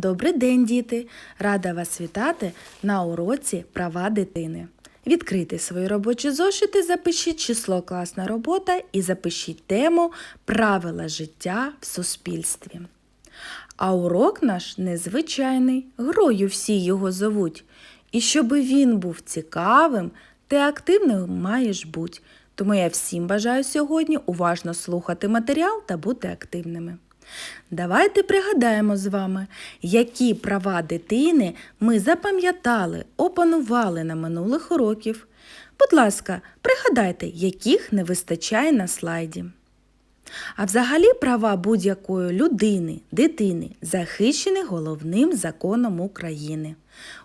Добрий день, діти! Рада вас вітати на уроці права дитини. Відкрийте свої робочі зошити, запишіть число класна робота і запишіть тему Правила життя в суспільстві. А урок наш незвичайний, грою всі його зовуть. І щоби він був цікавим, ти активним маєш бути. Тому я всім бажаю сьогодні уважно слухати матеріал та бути активними. Давайте пригадаємо з вами, які права дитини ми запам'ятали, опанували на минулих уроків. Будь ласка, пригадайте, яких не вистачає на слайді. А взагалі права будь-якої людини, дитини захищені головним законом України.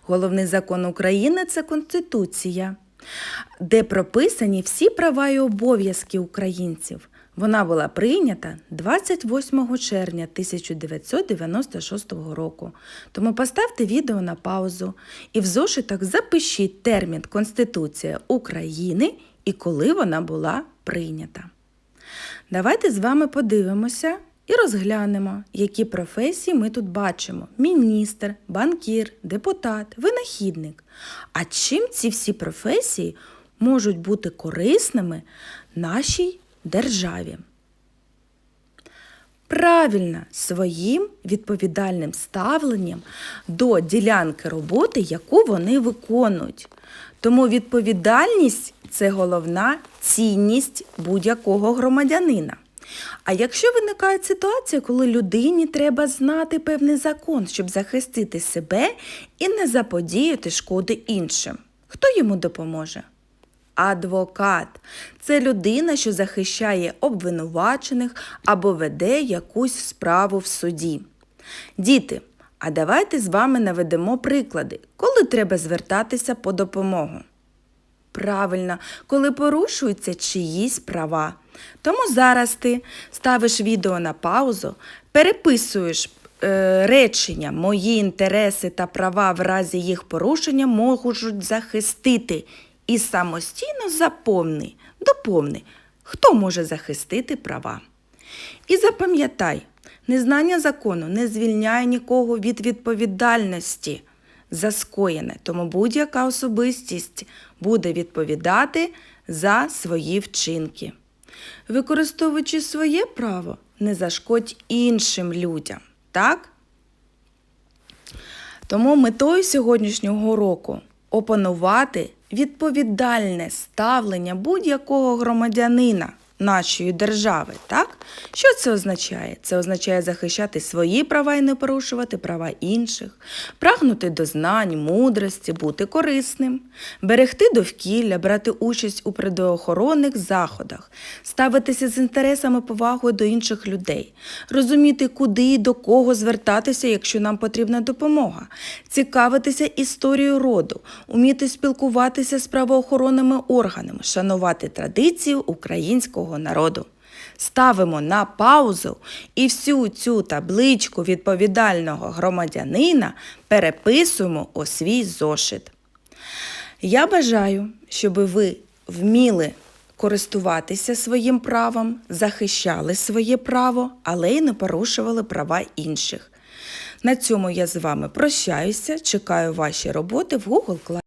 Головний закон України це Конституція, де прописані всі права і обов'язки українців. Вона була прийнята 28 червня 1996 року. Тому поставте відео на паузу і в зошитах запишіть термін Конституція України і коли вона була прийнята. Давайте з вами подивимося і розглянемо, які професії ми тут бачимо: міністр, банкір, депутат, винахідник. А чим ці всі професії можуть бути корисними нашій державі? Правильно, своїм відповідальним ставленням до ділянки роботи, яку вони виконують. Тому відповідальність це головна цінність будь-якого громадянина. А якщо виникає ситуація, коли людині треба знати певний закон, щоб захистити себе і не заподіяти шкоди іншим, хто йому допоможе? Адвокат це людина, що захищає обвинувачених або веде якусь справу в суді. Діти, а давайте з вами наведемо приклади, коли треба звертатися по допомогу. Правильно, коли порушуються чиїсь права. Тому зараз ти ставиш відео на паузу, переписуєш е, речення Мої інтереси та права в разі їх порушення можуть захистити. І самостійно заповни, доповни, хто може захистити права. І запам'ятай, незнання закону не звільняє нікого від відповідальності за скоєне, тому будь-яка особистість буде відповідати за свої вчинки. Використовуючи своє право, не зашкодь іншим людям, так? Тому метою сьогоднішнього уроку опанувати відповідальне ставлення будь-якого громадянина нашої держави. Так? Що це означає? Це означає захищати свої права і не порушувати права інших, прагнути до знань, мудрості, бути корисним, берегти довкілля, брати участь у природоохоронних заходах, ставитися з інтересами повагою до інших людей, розуміти, куди і до кого звертатися, якщо нам потрібна допомога, цікавитися історією роду, уміти спілкуватися з правоохоронними органами, шанувати традицію українського народу. Ставимо на паузу і всю цю табличку відповідального громадянина переписуємо у свій зошит. Я бажаю, щоб ви вміли користуватися своїм правом, захищали своє право, але й не порушували права інших. На цьому я з вами прощаюся. Чекаю ваші роботи в Google Class.